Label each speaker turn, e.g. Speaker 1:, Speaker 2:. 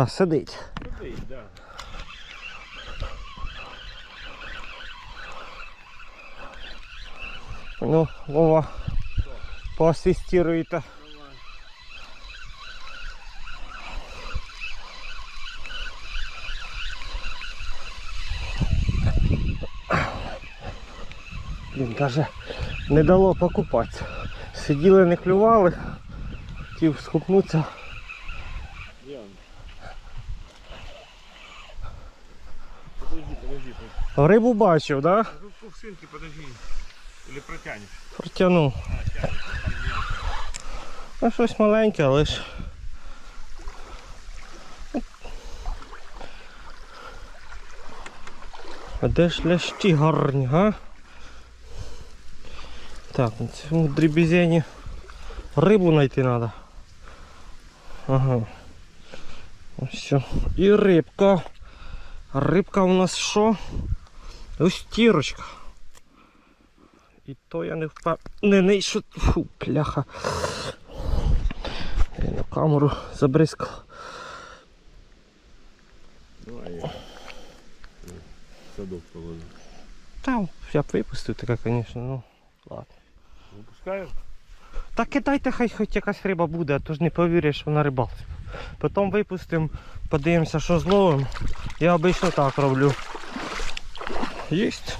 Speaker 1: А, сидить.
Speaker 2: Сидить, да.
Speaker 1: Ну, Вова, поасистируйте. Блін, даже не дало покупатися. Сиділи, не клювали, хотів скупнутися.
Speaker 2: Подожди.
Speaker 1: Рибу бачив, да?
Speaker 2: Ну, кувшинки, подожди. Или. Там мелко.
Speaker 1: Ну, щось маленьке, але ж. А де ж лящі гарні, га? Так, на цьому дрібізені рибу знайти треба. Ага. Ось все. І рибка. Рибка у нас що? Ось тірочка. І то я не впевнений, що... Фу, пляха. Я на камеру забризкав.
Speaker 2: Давай я. Садок положу.
Speaker 1: Там я б випустив таке, звісно, ну ладно.
Speaker 2: Выпускаю?
Speaker 1: Та кидайте, хай хоч якась риба буде, а то ж не повіриш, що на рибалці. Потім випустимо, подивимося, що зловимо. Я обично так роблю. Єсть.